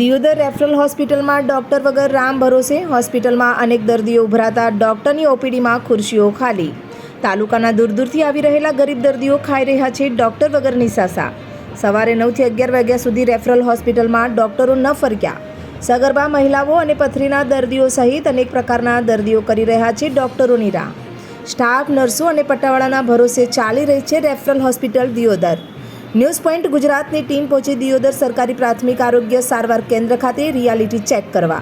Deodar referral હોસ્પિટલમાં doctor વગર રામ ભરોસે હોસ્પિટલમાં અનેક દર્દીઓ ઉભરાતા ડોક્ટરની ઓપીડીમાં ખુરશીઓ ખાલી. તાલુકાના દૂર દૂરથી આવી રહેલા ગરીબ દર્દીઓ ખાઈ રહ્યા છે ડોક્ટર વગરની સાસા. સવારે નવથી અગિયાર વાગ્યા સુધી રેફરલ હોસ્પિટલમાં ડોક્ટરો ન ફરક્યા. સગર્ભા મહિલાઓ અને પથરીના દર્દીઓ સહિત અનેક પ્રકારના દર્દીઓ કરી રહ્યા છે ડોક્ટરોની રાહ. સ્ટાફ, નર્સો અને પટ્ટાવાળાના ભરોસે ચાલી રહી છે referral hospital Deodar. News point ગુજરાતની ટીમ પહોંચી દિયોદર સરકારી પ્રાથમિક આરોગ્ય સારવાર કેન્દ્ર ખાતે રિયાલિટી ચેક કરવા.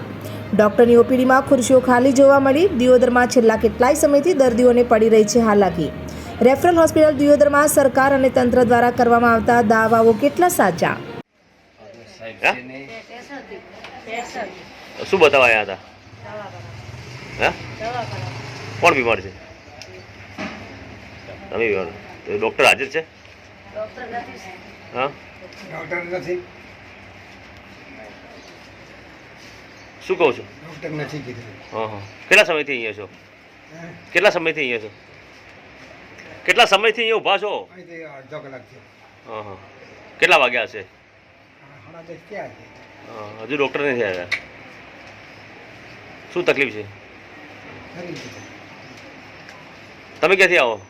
ડોક્ટરની ઓપીડીમાં ખુરશીઓ ખાલી જોવા મળી, દિયોદરમાં છેલ્લા કેટલાય સમયથી દર્દીઓને પડી રહી છે હાલાકી. રેફરલ હોસ્પિટલ દિયોદરમાં સરકાર અને તંત્ર દ્વારા કરવામાં આવતા દાવાઓ કેટલા સાચા? શું બતાવાયા હતા? કોણ બીમાર છે? તમે તો હાજર છે? હા? ડૉક્ટર નથી. શું કહો છો? ડૉક્ટર નથી કીધું. હા હા. કેટલા સમયથી અહીંયા છો? કેટલા સમયથી અહીંયા છો? કેટલા સમયથી અહીંયા ઊભા છો? અડધો કલાક હા હા. કેટલા વાગ્યા હશે? હજુ ડૉક્ટર નથી આવ્યા. શું તકલીફ છે? તમે ક્યાંથી આવો?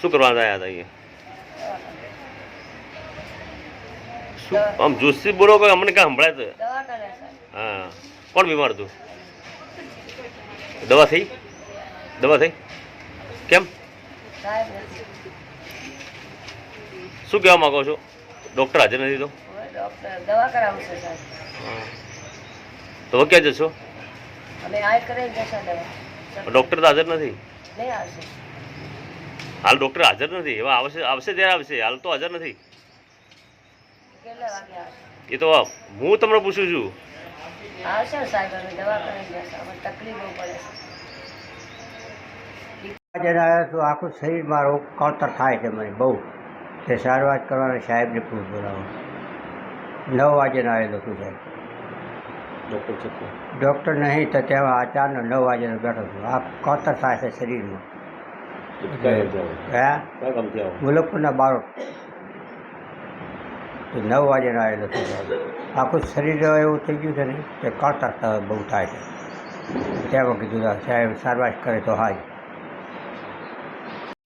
શું કરવા આવ્યા હતા અહીંયા? શું? આમ જોશી બોલો કે અમને કાંઈ સંભળાય તો હા. કોણ બીમાર હતું? દવા થઈ? દવા થઈ? કેમ? શું કહેવા માગો છો? ડૉક્ટર હાજર નથી તો. તો ક્યાં જશો? ડૉક્ટર તો હાજર નથી? હાલ ડૉક્ટર હાજર નથી. એવા આવશે આવશે ત્યારે આવશે. હાલ તો હાજર નથી. એ તો હું તમને પૂછું છું. ને આખું શરીર મારું કળતર થાય છે મને બહુ. તે સારવાર કરવાના સાહેબને પૂછ બોલાવો નવ વાગે આવેલો છું સાહેબ. ડૉક્ટર છે ડૉક્ટર નહીં તો તેમાં આ ચારનો નવ વાગ્યાનો બેઠો છું. આ કળતર થાય છે શરીરમાં. હે? મુલકપુરના બારોટ. તો નવ વાગે આવેલો છું આખું શરીર એવું થઈ ગયું છે ને કે કળતર થ- બહુ થાય છે. ત્યાં કીધું સાહેબ સારવાર કરે તો હાય.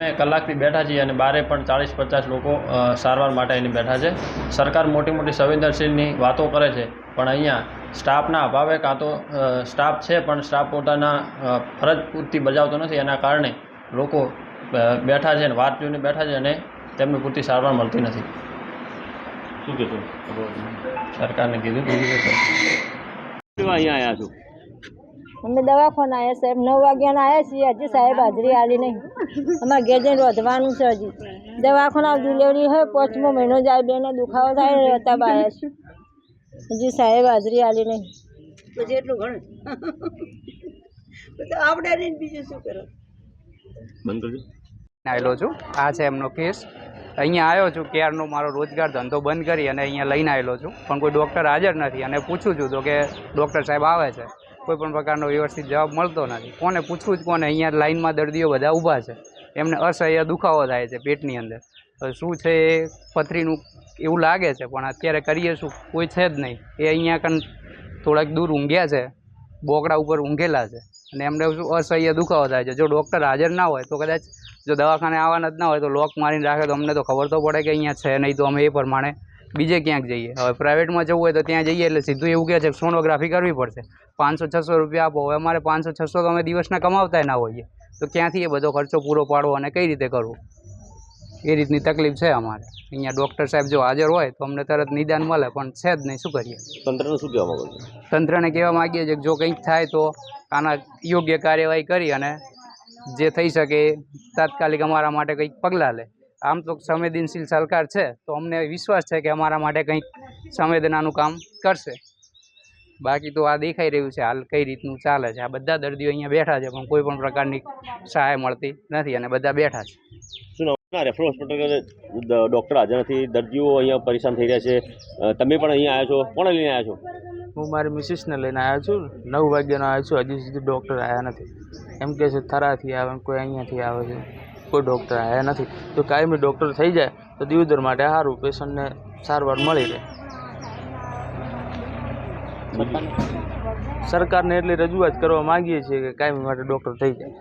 અમે કલાકથી બેઠા છીએ અને બારે પણ ચાળીસ પચાસ લોકો સારવાર માટે અહીં બેઠા છે. સરકાર મોટી મોટી સંવેદનશીલની વાતો કરે છે, પણ અહીંયા સ્ટાફના અભાવે કાં તો સ્ટાફ છે, પણ સ્ટાફ પોતાના ફરજ પૂરતી બજાવતો નથી. એના કારણે લોકો બેઠા છે અને વાત જોઈને બેઠા છે અને તેમને પૂરતી સારવાર મળતી નથી. શું કહેશો? સરકારને કીધું બીજું કંઈ અહીંયા આવ્યા છો? અમે દવાખાને આવ્યા સાહેબ. નવ વાગ્યાના આવ્યા છીએ હજી સાહેબ હાજરી આલી નહીં. અમારે ઘેર જઈને રોધવાનું છે હજી. દવાખાના ડિલિવરી હોય પાંચમો મહિનો જાય બેને દુખાવો થાય રહેતા આવ્યા છે. હજી સાહેબ હાજરી આલી નહીં. એટલું ઘણું. આપણે નહીં બીજું શું કરો? બંધ કરજો. આવેલો છું. આ છે એમનો કેસ. અહીંયા આવ્યો છું ક્યારનો મારો રોજગાર ધંધો બંધ કરી અને અહીંયા લઈને આવેલો છું. પણ કોઈ ડૉક્ટર હાજર નથી અને પૂછું છું તો કે ડૉક્ટર સાહેબ આવે છે. કોઈ પણ પ્રકારનો વ્યવસ્થિત જવાબ મળતો નથી. કોને પૂછવું જ કોને? અહીંયા લાઇનમાં દર્દીઓ બધા ઊભા છે. એમને અસહ્ય દુખાવો થાય છે પેટની અંદર. તો શું છે એ પથરીનું એવું લાગે છે? પણ અત્યારે કરીએ શું? કોઈ છે જ નહીં. એ અહીંયા કંઈ થોડાક દૂર ઊંઘ્યા છે. બોકડા ઉપર ઊંઘેલા છે. અને એમને શું અસહ્ય દુખાવો થાય છે? જો ડૉક્ટર હાજર ના હોય તો કદાચ જો દવાખાને આવવાના જ ના હોય તો લોક મારીને રાખે તો અમને તો ખબર તો પડે કે અહીંયા છે નહીં તો અમે એ પ્રમાણે બીજે ક્યાંક જઈએ. હવે પ્રાઇવેટમાં જવું હોય તો ત્યાં જઈએ એટલે સીધું એવું કહે છે કે સોનોગ્રાફી કરવી પડશે. પાંચસો છસો રૂપિયા આપો. હવે અમારે પાંચસો છસો તો અમે દિવસના કમાવતા ના હોઈએ. તો ક્યાંથી એ બધો ખર્ચો પૂરો પાડવો અને કઈ રીતે કરવો? એ રીતની તકલીફ છે અમારે. અહીંયા ડૉક્ટર સાહેબ જો હાજર હોય તો અમને તરત નિદાન મળે પણ છે જ નહીં. શું કરીએ? તંત્રને શું કહેવા માંગો તંત્રને કહેવા માગીએ છીએ કે જો કંઈક થાય તો આના યોગ્ય કાર્યવાહી કરી અને જે થઈ શકે તાત્કાલિક અમારા માટે કંઈક પગલાં લે. આમ તો સંવેદનશીલ સરકાર છે તો અમને વિશ્વાસ છે કે અમારા માટે કંઈક સંવેદનાનું કામ કરશે. બાકી તો આ દેખાઈ રહ્યું છે હાલ કઈ રીતનું ચાલે છે. આ બધા દર્દીઓ અહીંયા બેઠા છે પણ કોઈ પણ પ્રકારની સહાય મળતી નથી અને બધા બેઠા છે. રેફરલ હોસ્પિટલ ડૉક્ટર હાજર નથી. દર્દીઓ અહીંયા પરેશાન થઈ રહ્યા છે. તમે પણ અહીંયા આવ્યા છો? કોને લઈને આવ્યા છો? હું મારી મિસિસને લઈને આવ્યો છું. નવ વાગ્યાનો આવ્યો છું. હજી સુધી ડૉક્ટર આવ્યા નથી. એમ કે છે થરાથી આવે કોઈ અહીંયાથી આવે છે. કોઈ ડૉક્ટર આવ્યા નથી. તો કાયમી ડૉક્ટર થઈ જાય, તો દિવદર માટે સારું પેશન્ટને સારવાર મળી રહે. સરકારને એટલી રજૂઆત કરવા માંગીએ છીએ કે કાયમી માટે ડૉક્ટર થઈ જાય.